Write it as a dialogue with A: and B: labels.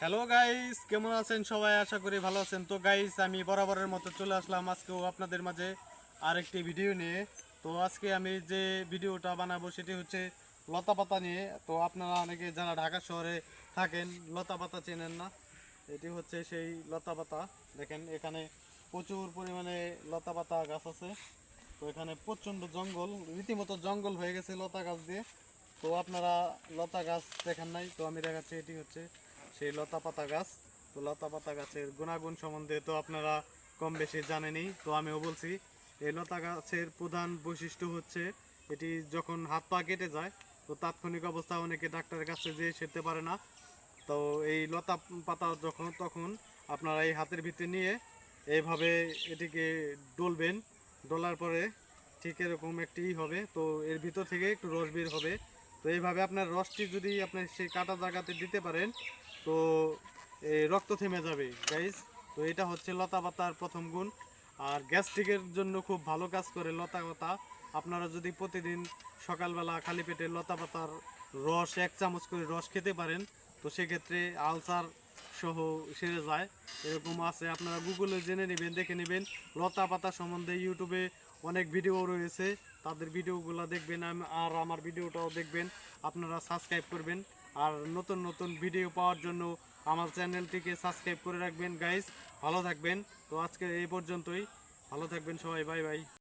A: Hello guys কেমন আছেন সবাই? আশা করি ভালো আছেন। তো গাইস আমি বরাবরের মতো চলে আসলাম আজকেও আপনাদের মাঝে আরেকটি ভিডিও নিয়ে। তো, আজকে আমি যে ভিডিওটা বানাবো সেটি হচ্ছে লতা পাতা নিয়ে। তো, আপনারা অনেকে যারা ঢাকা শহরে থাকেন, লতা পাতা চেনেন না। এটি হচ্ছে সেই লতা পাতা। দেখেন, এখানে প্রচুর পরিমাণে লতা পাতা গাছ আছে। তো, এখানে প্রচণ্ড জঙ্গল, রীতিমতো জঙ্গল হয়ে গেছে লতা গাছ দিয়ে। তো, আপনারা লতা গাছ দেখেন নাই। তো, আমি দেখাচ্ছি, এটি হচ্ছে সেই লতা পাতা গাছ। তো লতা পাতা গাছের গুণাগুণ সম্বন্ধে তো আপনারা কম বেশি জানেনই, তো আমিও বলছি, এই লতা গাছের প্রধান বৈশিষ্ট্য হচ্ছে, এটি যখন হাত পা কেটে যায়, তো তাৎক্ষণিক অবস্থা অনেকে ডাক্তারের কাছে যেয়ে সেরতে পারে না। তো এই লতা পাতা যখন, তখন আপনারা এই হাতের ভিতরে নিয়ে এইভাবে এটিকে ডলবেন, ডলার পরে ঠিক এরকম একটি হবে, তো এর ভিতর থেকে একটু রস বের হবে। তো এইভাবে আপনার রসটি যদি আপনি সেই কাটা জায়গাতে দিতে পারেন তো রক্ত থেমে যাবে গাইজ তো এটা হচ্ছে লতা পাতার প্রথম গুণ। আর গ্যাস্ট্রিকের জন্য খুব ভালো কাজ করে লতা পাতা। আপনারা যদি প্রতিদিন সকালবেলা খালি পেটে লতা পাতার রস, এক চামচ করে রস খেতে পারেন, তো সেক্ষেত্রে আলসার সহ সেরে যায়। এরকম আছে, আপনারা গুগলে জেনে নেবেন, দেখে নেবেন। লতা পাতা সম্বন্ধে ইউটিউবে অনেক ভিডিও রয়েছে। তাদের ভিডিওগুলো দেখবেন আর আমার ভিডিওটাও দেখবেন। আপনারা সাবস্ক্রাইব করবেন। আর নতুন নতুন ভিডিও পাওয়ার জন্য আমার চ্যানেলটিকে সাবস্ক্রাইব করে রাখবেন গাইস ভালো থাকবেন। তো আজকে এই পর্যন্তই। ভালো থাকবেন সবাই। Bye bye.